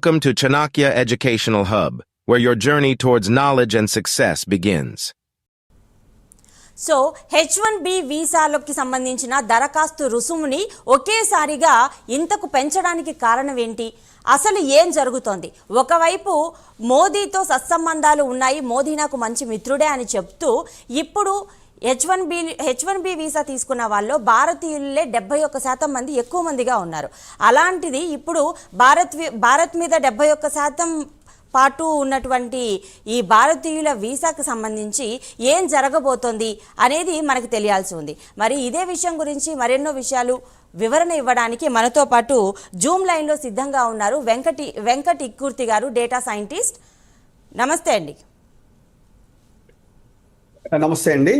Welcome to Chanakya Educational Hub, where your journey towards knowledge and success begins. So H one B వీసాలకి సంబంధించిన దరఖాస్తు రుసుముని ఒకేసారిగా ఇంతకు పెంచడానికి కారణం ఏంటి అసలు ఏం జరుగుతోంది ఒకవైపు మోదీతో సత్సంబంధాలు ఉన్నాయి మోదీ నాకు మంచి మిత్రుడే అని చెప్తూ ఇప్పుడు H one B H one B visa తీసుకున్న వాళ్ళు భారతీయులే డెబ్బై ఒక్క శాతం మంది ఎక్కువ మందిగా ఉన్నారు. అలాంటిది ఇప్పుడు భారత్ వి- భారత్ మీద డెబ్బై ఒక్క శాతం పాటు ఉన్నటువంటి ఈ భారతీయుల వీసాకు సంబంధించి ఏం జరగబోతోంది అనేది మనకు తెలియాల్సి ఉంది. మరి ఇదే విషయం గురించి మరెన్నో విషయాలు వివరణ ఇవ్వడానికి మనతో పాటు జూమ్ లైన్లో సిద్ధంగా ఉన్నారు వెంకటి వెంకట్ ఇక్కూర్తి గారు డేటా సైంటిస్ట్ నమస్తే అండి. నమస్తే అండి.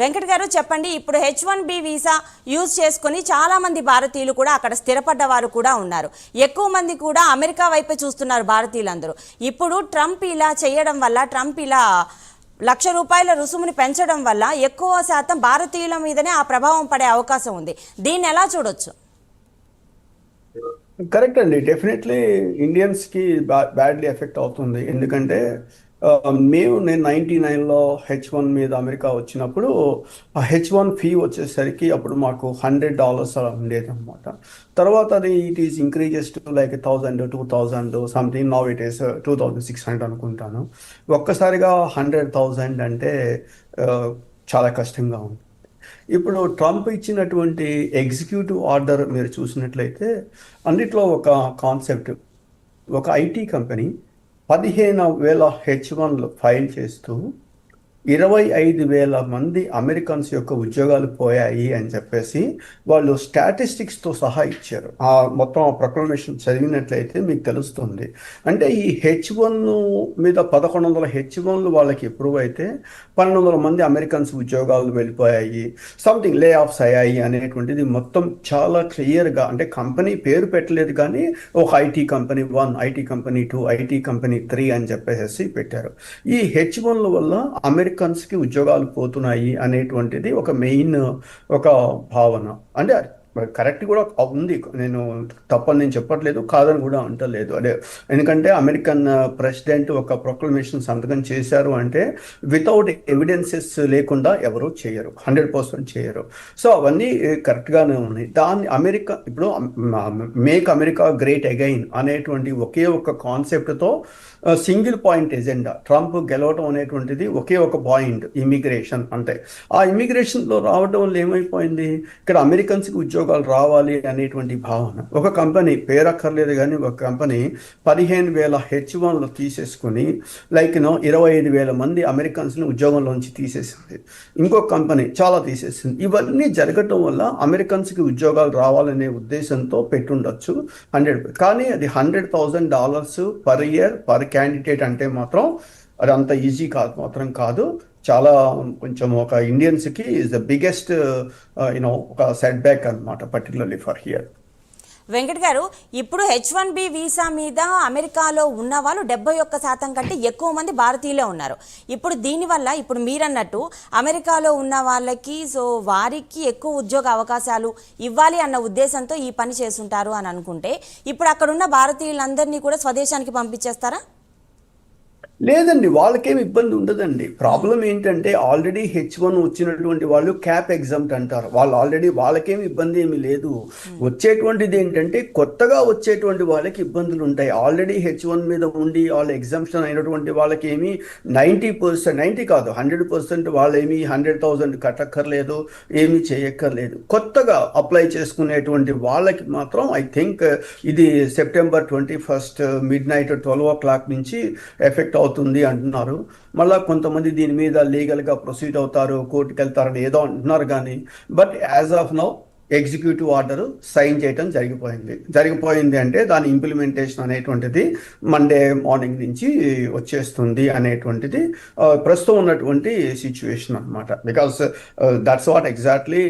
వెంకట్ గారు చెప్పండి ఇప్పుడు H one B visa use చేసుకుని చాలా మంది భారతీయులు కూడా అక్కడ స్థిరపడ్డ వారు కూడా ఉన్నారు. ఎక్కువ మంది కూడా అమెరికా వైపే చూస్తున్నారు భారతీయులందరూ. ఇప్పుడు ట్రంప్ ఇలా చేయడం వల్ల ట్రంప్ ఇలా లక్ష రూపాయల రుసుముని పెంచడం వల్ల ఎక్కువ శాతం భారతీయుల మీదనే ఆ ప్రభావం పడే అవకాశం ఉంది. దీన్ని ఎలా చూడొచ్చు? కరెక్ట్ అండి. డెఫినెట్లీ ఇండియన్స్కి బ్యాడ్లీ ఎఫెక్ట్ అవుతుంది. ఎందుకంటే Um, మేము నేను నైంటీ నైన్లో హెచ్ వన్ మీద అమెరికా వచ్చినప్పుడు ఆ హెచ్ వన్ ఫీ వచ్చేసరికి అప్పుడు మాకు హండ్రెడ్ డాలర్స్ అలా ఉండేది అనమాట తర్వాత అది it is increases to like thousand two thousand something now it is two thousand six hundred అనుకుంటాను. ఒక్కసారిగా హండ్రెడ్ థౌజండ్ అంటే uh, చాలా కష్టంగా ఉంది. ఇప్పుడు ట్రంప్ ఇచ్చినటువంటి ఎగ్జిక్యూటివ్ ఆర్డర్ మీరు చూసినట్లయితే అన్నిట్లో ఒక కాన్సెప్ట్ ఒక ఐటీ కంపెనీ పదిహేను వేల హెచ్ వన్లు ఫైల్ చేస్తూ ఇరవై ఐదు వేల మంది అమెరికన్స్ యొక్క ఉద్యోగాలు పోయాయి అని చెప్పేసి వాళ్ళు స్టాటిస్టిక్స్తో సహా ఇచ్చారు. ఆ మొత్తం ఆ ప్రొక్లమేషన్ చదివినట్లయితే మీకు తెలుస్తుంది. అంటే ఈ హెచ్ వన్ మీద పదకొండు వందల హెచ్ వన్లు వాళ్ళకి అప్రూవ్ అయితే పన్నెండు వందల మంది అమెరికన్స్ ఉద్యోగాలు వెళ్ళిపోయాయి. సంథింగ్ లే ఆఫ్స్ అయ్యాయి అనేటువంటిది మొత్తం చాలా క్లియర్గా అంటే కంపెనీ పేరు పెట్టలేదు కానీ ఒక IT company one IT company two IT company three అని చెప్పేసి పెట్టారు. ఈ హెచ్ వన్ల వల్ల అమెరికా అమెరికన్స్కి ఉద్యోగాలు పోతున్నాయి అనేటువంటిది ఒక మెయిన్ ఒక భావన. అంటే కరెక్ట్ కూడా ఉంది. నేను తప్పని నేను చెప్పట్లేదు కాదని కూడా అంటలేదు. అదే ఎందుకంటే అమెరికన్ ప్రెసిడెంట్ ఒక ప్రొక్లమేషన్ సంతకం చేశారు అంటే వితౌట్ ఎవిడెన్సెస్ లేకుండా ఎవరు చేయరు హండ్రెడ్ పర్సెంట్ చేయరు. సో అవన్నీ కరెక్ట్గానే ఉన్నాయి. దాన్ని అమెరికా ఇప్పుడు మేక్ అమెరికా గ్రేట్ అగైన్ అనేటువంటి ఒకే ఒక కాన్సెప్ట్తో సింగిల్ పాయింట్ ఎజెండా ట్రంప్ గెలవటం అనేటువంటిది ఒకే ఒక పాయింట్ ఇమిగ్రేషన్ అంటే. ఆ ఇమిగ్రేషన్లో రావడం వల్ల ఏమైపోయింది? ఇక్కడ అమెరికన్స్కి ఉద్యోగాలు రావాలి అనేటువంటి భావన. ఒక కంపెనీ పేరక్కర్లేదు కానీ ఒక కంపెనీ పదిహేను వేల హెచ్ వన్లు తీసేసుకుని లైక్ నో ఇరవై ఐదు వేల మంది అమెరికన్స్ని ఉద్యోగంలోంచి తీసేసింది. ఇంకొక కంపెనీ చాలా తీసేసింది. ఇవన్నీ జరగటం వల్ల అమెరికన్స్కి ఉద్యోగాలు రావాలనే ఉద్దేశంతో పెట్టుండొచ్చు. హండ్రెడ్ కానీ అది hundred thousand dollars per year per candidate అంటే మాత్రం అది అంత ఈజీ కాదు మాత్రం కాదు. చాలా కొంచెం ఒక ఇండియన్స్కి is the biggest you know ఒక సెట్ బ్యాక్ అనమాట పర్టికులర్లీ ఫర్ హియర్ వెంకట్ గారు ఇప్పుడు హెచ్ వన్ బి వీసా మీద అమెరికాలో ఉన్న వాళ్ళు డెబ్బై ఒక్క శాతం కంటే ఎక్కువ మంది భారతీయులే ఉన్నారు. ఇప్పుడు దీనివల్ల ఇప్పుడు మీరన్నట్టు అమెరికాలో ఉన్న వాళ్ళకి సో వారికి ఎక్కువ ఉద్యోగ అవకాశాలు ఇవ్వాలి అన్న ఉద్దేశంతో ఈ పని చేస్తుంటారు అని అనుకుంటే ఇప్పుడు అక్కడున్న భారతీయులందరినీ కూడా స్వదేశానికి పంపించేస్తారా? లేదండి వాళ్ళకేం ఇబ్బంది ఉండదండి. ప్రాబ్లం ఏంటంటే ఆల్రెడీ హెచ్ వన్ వచ్చినటువంటి వాళ్ళు క్యాప్ ఎగ్జామ్ట్ అంటారు. వాళ్ళు ఆల్రెడీ వాళ్ళకేం ఇబ్బంది ఏమీ లేదు. వచ్చేటువంటిది ఏంటంటే కొత్తగా వచ్చేటువంటి వాళ్ళకి ఇబ్బందులు ఉంటాయి. ఆల్రెడీ హెచ్ వన్ మీద ఉండి వాళ్ళ ఎగ్జామ్షన్ అయినటువంటి వాళ్ళకి ఏమి నైంటీ పర్సెంట్ నైంటీ కాదు హండ్రెడ్ పర్సెంట్ వాళ్ళు ఏమి హండ్రెడ్ థౌసండ్ కట్టక్కర్లేదు ఏమీ చేయక్కర్లేదు. కొత్తగా అప్లై చేసుకునేటువంటి వాళ్ళకి మాత్రం ఐ థింక్ ఇది September twenty first midnight twelve o'clock నుంచి ఎఫెక్ట్ అవుతుంది అంటున్నారు. మళ్ళీ కొంతమంది దీని మీద లీగల్గా ప్రొసీడ్ అవుతారు కోర్టుకు వెళ్తారని ఏదో అంటున్నారు కానీ but as of now executive order sign చేయటం జరిగిపోయింది. జరిగిపోయింది అంటే దాని ఇంప్లిమెంటేషన్ అనేటువంటిది మండే మార్నింగ్ నుంచి వచ్చేస్తుంది అనేటువంటిది ప్రస్తుతం ఉన్నటువంటి సిచ్యువేషన్ అనమాట because that's what exactly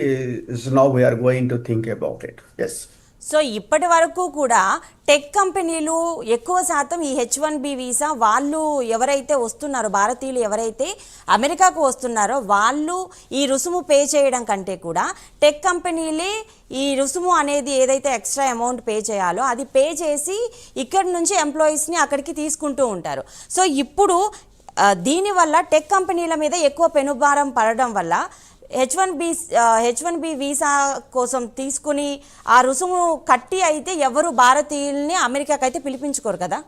is now we're going to think about it yes so ఇప్పటి వరకు కూడా టెక్ కంపెనీలు ఎక్కువ శాతం ఈ హెచ్ వన్ బి వీసా వాళ్ళు ఎవరైతే వస్తున్నారో భారతీయులు ఎవరైతే అమెరికాకు వస్తున్నారో వాళ్ళు ఈ రుసుము పే చేయడం కంటే కూడా టెక్ కంపెనీలే ఈ రుసుము అనేది ఏదైతే ఎక్స్ట్రా అమౌంట్ పే చేయాలో అది పే చేసి ఇక్కడి నుంచి ఎంప్లాయీస్ని అక్కడికి తీసుకుంటూ ఉంటారు. సో ఇప్పుడు దీనివల్ల టెక్ కంపెనీల మీద ఎక్కువ పెనుభారం పడడం వల్ల H one B H one B visa కోసం తీసుకుని ఆ రుసుము కట్టి అయితే ఎవరు భారతీయుల్ని అమెరికాకైతే అయితే పిలిపించుకోరు కదా?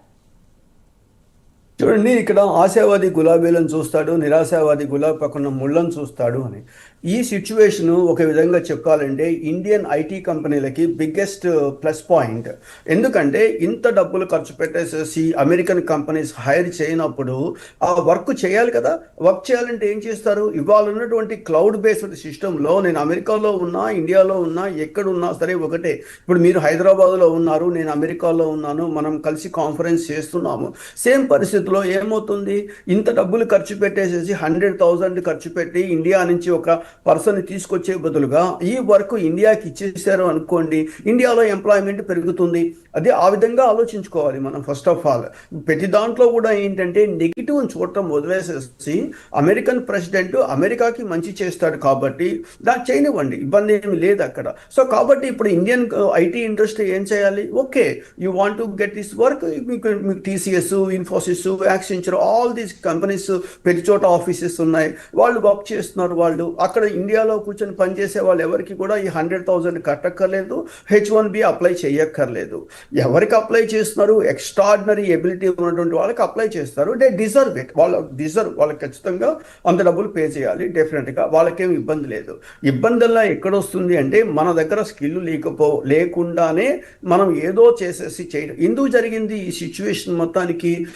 చూడండి ఇక్కడ ఆశావాది గులాబీలను చూస్తాడు నిరాశావాది గులాబీ పక్కన ముళ్ళను చూస్తాడు అని. ఈ సిచ్యువేషన్ ఒక విధంగా చెప్పాలంటే ఇండియన్ ఐటీ కంపెనీలకి బిగ్గెస్ట్ ప్లస్ పాయింట్ ఎందుకంటే ఇంత డబ్బులు ఖర్చు పెట్టేసేసి అమెరికన్ కంపెనీస్ హైర్ చేయనప్పుడు ఆ వర్క్ చేయాలి కదా. వర్క్ చేయాలంటే ఏం చేస్తారు? ఇవాళ ఉన్నటువంటి క్లౌడ్ బేస్డ్ సిస్టంలో నేను అమెరికాలో ఉన్నా ఇండియాలో ఉన్నా ఎక్కడ ఉన్నా సరే ఒకటే. ఇప్పుడు మీరు హైదరాబాద్లో ఉన్నారు నేను అమెరికాలో ఉన్నాను మనం కలిసి కాన్ఫరెన్స్ చేస్తున్నాము. సేమ్ పరిస్థితి పరిస్థితిలో ఏమవుతుంది? ఇంత డబ్బులు ఖర్చు పెట్టేసేసి హండ్రెడ్ థౌజండ్ ఖర్చు పెట్టి ఇండియా నుంచి ఒక పర్సన్ తీసుకొచ్చే బదులుగా ఈ వర్క్ ఇండియాకి ఇచ్చేసారు అనుకోండి ఇండియాలో ఎంప్లాయ్మెంట్ పెరుగుతుంది. అదే ఆ విధంగా ఆలోచించుకోవాలి మనం ఫస్ట్ ఆఫ్ ఆల్ ప్రతి దాంట్లో కూడా ఏంటంటే నెగిటివ్ చూడటం వదిలేసేసి అమెరికన్ ప్రెసిడెంట్ అమెరికాకి మంచి చేస్తాడు కాబట్టి దాన్ని చేయనివ్వండి ఇబ్బంది ఏమి లేదు అక్కడ. సో కాబట్టి ఇప్పుడు ఇండియన్ ఐటీ ఇండస్ట్రీ ఏం చేయాలి? Okay you want to get this work మీకు మీకు TCS Infosys Accenture all these companies ప్రతి చోట ఆఫీసెస్ ఉన్నాయి. వాళ్ళు వర్క్ చేస్తున్నారు వాళ్ళు. అక్కడ ఇండియాలో కూర్చొని పనిచేసే వాళ్ళు ఎవరికి కూడా ఈ హండ్రెడ్ థౌసండ్ కట్టక్కర్లేదు. హెచ్ వన్ బి అప్లై చేయక్కర్లేదు. ఎవరికి అప్లై చేస్తున్నారు? ఎక్స్ట్రాడినరీ ఎబిలిటీ ఉన్నటువంటి వాళ్ళకి అప్లై చేస్తారు. దే డిజర్వ్ ఇట్ వాళ్ళ డిజర్వ్ వాళ్ళకి ఖచ్చితంగా అంత డబ్బులు పే చేయాలి. డెఫినెట్గా వాళ్ళకేం ఇబ్బంది లేదు. ఇబ్బందుల్లో ఎక్కడొస్తుంది అంటే మన దగ్గర స్కిల్ లేకపో లేకుండానే మనం ఏదో చేసేసి చేయడం. ఎందుకు జరిగింది ఈ సిచ్యువేషన్ మొత్తానికి.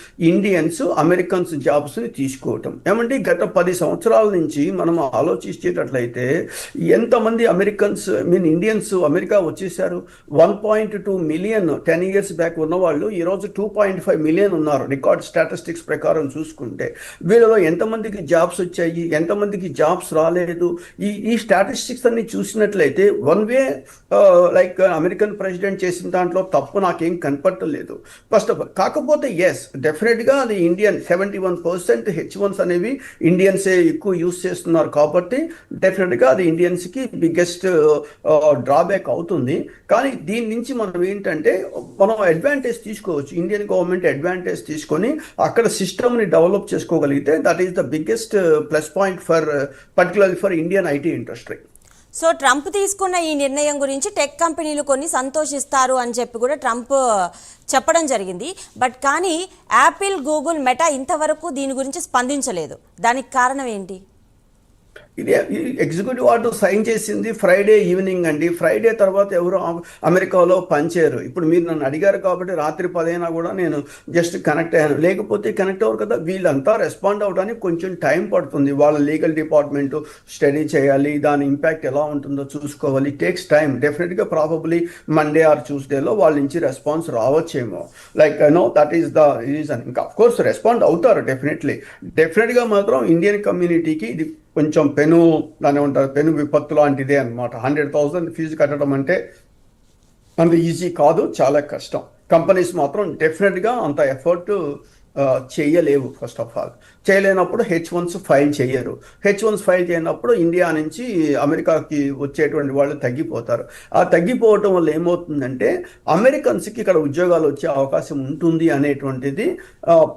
ఇండియన్స్ అమెరికన్స్ జాబ్స్ని తీసుకోవటం. ఏమంటే గత పది సంవత్సరాల నుంచి మనం ఆలోచించేటట్లయితే ఎంతమంది అమెరికన్స్ మీన్ ఇండియన్స్ అమెరికా వచ్చేసారు one point two million ten years back ఉన్నవాళ్ళు ఈరోజు టూ పాయింట్ ఫైవ్ మిలియన్ ఉన్నారు రికార్డ్ స్టాటిస్టిక్స్ ప్రకారం చూసుకుంటే. వీళ్ళలో ఎంతమందికి జాబ్స్ వచ్చాయి? ఎంతమందికి జాబ్స్ రాలేదు? ఈ ఈ స్టాటిస్టిక్స్ అన్ని చూసినట్లయితే one way like American president చేసిన దాంట్లో తప్పు నాకేం కనపడలేదు ఫస్ట్ ఆఫ్ ఆల్ కాకపోతే ఎస్ డెఫినెట్గా అది Indian seventy one percent H ones అనేవి ఇండియన్సే ఎక్కువ యూస్ చేస్తున్నారు కాబట్టి డెఫినెట్గా అది ఇండియన్స్కి బిగ్గెస్ట్ డ్రాబ్యాక్ అవుతుంది. కానీ దీని నుంచి మనం ఏంటంటే మనం అడ్వాంటేజ్ తీసుకోవచ్చు. ఇండియన్ గవర్నమెంట్ అడ్వాంటేజ్ తీసుకొని అక్కడ సిస్టమ్ని డెవలప్ చేసుకోగలిగితే that is the biggest plus point for particularly for Indian IT industry so Trump తీసుకున్న ఈ నిర్ణయం గురించి టెక్ కంపెనీలు కొన్ని సంతోషిస్తారు అని చెప్పి కూడా ట్రంప్ చెప్పడం జరిగింది. బట్ కానీ యాపిల్ గూగుల్ మెటా ఇంతవరకు దీని గురించి స్పందించలేదు. దానికి కారణం ఏంటి? ఇది ఎగ్జిక్యూటివ్ ఆర్డర్ సైన్ చేసింది ఫ్రైడే ఈవినింగ్ అండి. ఫ్రైడే తర్వాత ఎవరు అమెరికాలో పనిచేయరు. ఇప్పుడు మీరు నన్ను అడిగారు కాబట్టి రాత్రి పదైనా కూడా నేను జస్ట్ కనెక్ట్ అయ్యాను. లేకపోతే కనెక్ట్ అవ్వరు కదా వీళ్ళంతా రెస్పాండ్ అవ్వడానికి కొంచెం టైం పడుతుంది. వాళ్ళ లీగల్ డిపార్ట్మెంట్ స్టడీ చేయాలి దాని ఇంపాక్ట్ ఎలా ఉంటుందో చూసుకోవాలి. Takes time. డెఫినెట్గా ప్రాబబ్లీ మండే ఆర్ ట్యూస్డేలో వాళ్ళ నుంచి response రావచ్చేమో. Like no that is the reason. ఇంకా అఫ్ కోర్స్ రెస్పాండ్ అవుతారు డెఫినెట్లీ. డెఫినెట్గా మాత్రం ఇండియన్ కమ్యూనిటీకి ఇది కొంచెం పెను దాని ఉంటారు పెను విపత్తు లాంటిదే అనమాట హండ్రెడ్ థౌసండ్ ఫీజు కట్టడం అంటే అంత ఈజీ కాదు చాలా కష్టం. కంపెనీస్ మాత్రం డెఫినెట్గా అంత ఎఫర్ట్ చేయలేవు ఫస్ట్ ఆఫ్ ఆల్ చేయలేనప్పుడు హెచ్ వన్స్ ఫైల్ చేయరు. హెచ్ వన్స్ ఫైల్ చేయనప్పుడు ఇండియా నుంచి అమెరికాకి వచ్చేటువంటి వాళ్ళు తగ్గిపోతారు. ఆ తగ్గిపోవటం వల్ల ఏమవుతుందంటే అమెరికన్స్కి ఇక్కడ ఉద్యోగాలు వచ్చే అవకాశం ఉంటుంది అనేటువంటిది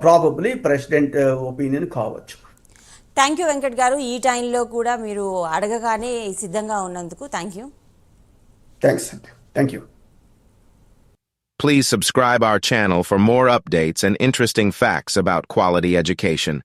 ప్రాబబ్లీ ప్రెసిడెంట్ ఒపీనియన్ కావచ్చు. థ్యాంక్ యూ వెంకట్ గారు ఈ టైంలో కూడా మీరు అడగగానే సిద్ధంగా ఉన్నందుకు థ్యాంక్ యూ థ్యాంక్స్ అండి thank you Please subscribe our channel for more updates and interesting facts about quality education.